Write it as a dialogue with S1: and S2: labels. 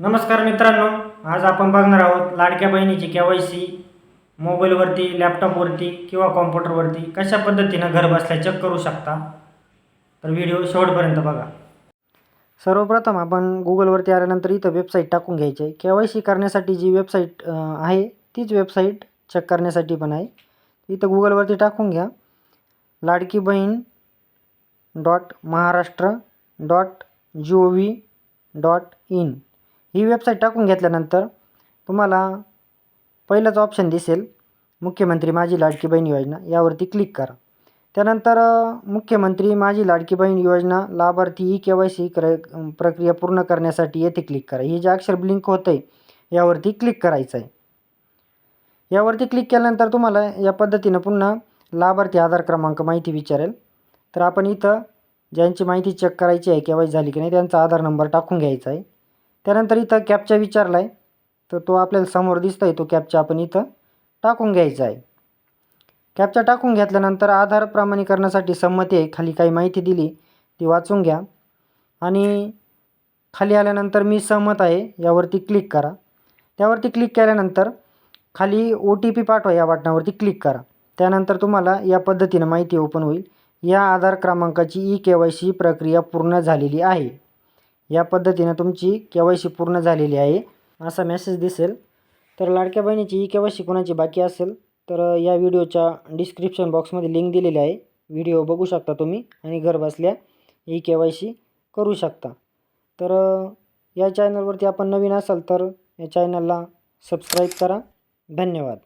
S1: नमस्कार मित्रांनो आज आपण बघणार आहोत लाडक्या बहिणीची के वाय सी मोबाईलवरती लॅपटॉपवरती किंवा कॉम्प्युटरवरती कशा पद्धतीनं घर बसल्या चेक करू शकता? तर व्हिडिओ शेवटपर्यंत बघा. सर्वप्रथम आपण गुगलवरती आल्यानंतर इथं वेबसाईट टाकून घ्यायची आहे. के वाय सी करण्यासाठी जी वेबसाईट आहे तीच वेबसाईट चेक करण्यासाठी पण आहे. इथं गुगलवरती टाकून घ्या. Ladki Bahin dot Maharashtra dot G O V dot in. He website टाकून घेतल्यानंतर तुम्हाला पहिलंच ऑप्शन दिसेल मुख्यमंत्री माझी लाडकी बहीण योजना यावरती क्लिक करा. त्यानंतर मुख्यमंत्री माझी लाडकी बहीण योजना लाभार्थी ई के वाय सी क्र प्रक्रिया पूर्ण करण्यासाठी येथे क्लिक करा. हे जे अक्षर ब्लिंक होतं आहे यावरती क्लिक करायचं आहे यावरती क्लिक केल्यानंतर तुम्हाला या पद्धतीनं पुन्हा लाभार्थी आधार क्रमांक माहिती विचारेल. तर आपण इथं ज्यांची माहिती चेक करायची आहे के वाय झाली की नाही त्यांचा आधार नंबर टाकून घ्यायचा आहे. त्यानंतर इथं कॅपचा विचारला आहे तर तो आपल्याला समोर दिसतो आहे तो कॅपचा आपण इथं टाकून घ्यायचा आहे. कॅपचा टाकून घेतल्यानंतर आधार प्रमाणीकरणासाठी संमती आहे खाली काही माहिती दिली ती वाचून घ्या. आणि खाली आल्यानंतर मी सहमत आहे यावरती क्लिक करा. त्यावरती क्लिक केल्यानंतर खाली ओ टी पी पाठवा या बटनावरती क्लिक करा. त्यानंतर तुम्हाला या पद्धतीनं माहिती ओपन होईल. या आधार क्रमांकाची ई के वाय सी प्रक्रिया पूर्ण झालेली आहे. या पद्धतीनं तुमची के वाय सी पूर्ण झालेली आहे. असा मेसेज दिसेल. तर लाडक्या बहिणीची ई के वाय सी कोणाची बाकी असेल तर या व्हिडिओच्या डिस्क्रिप्शन बॉक्समध्ये लिंक दिलेली आहे. व्हिडिओ बघू शकता तुम्ही आणि घर बसल्या ई के वाय सी करू शकता. तर या चॅनलवरती आपण नवीन असाल तर या चॅनलला सबस्क्राईब करा. धन्यवाद.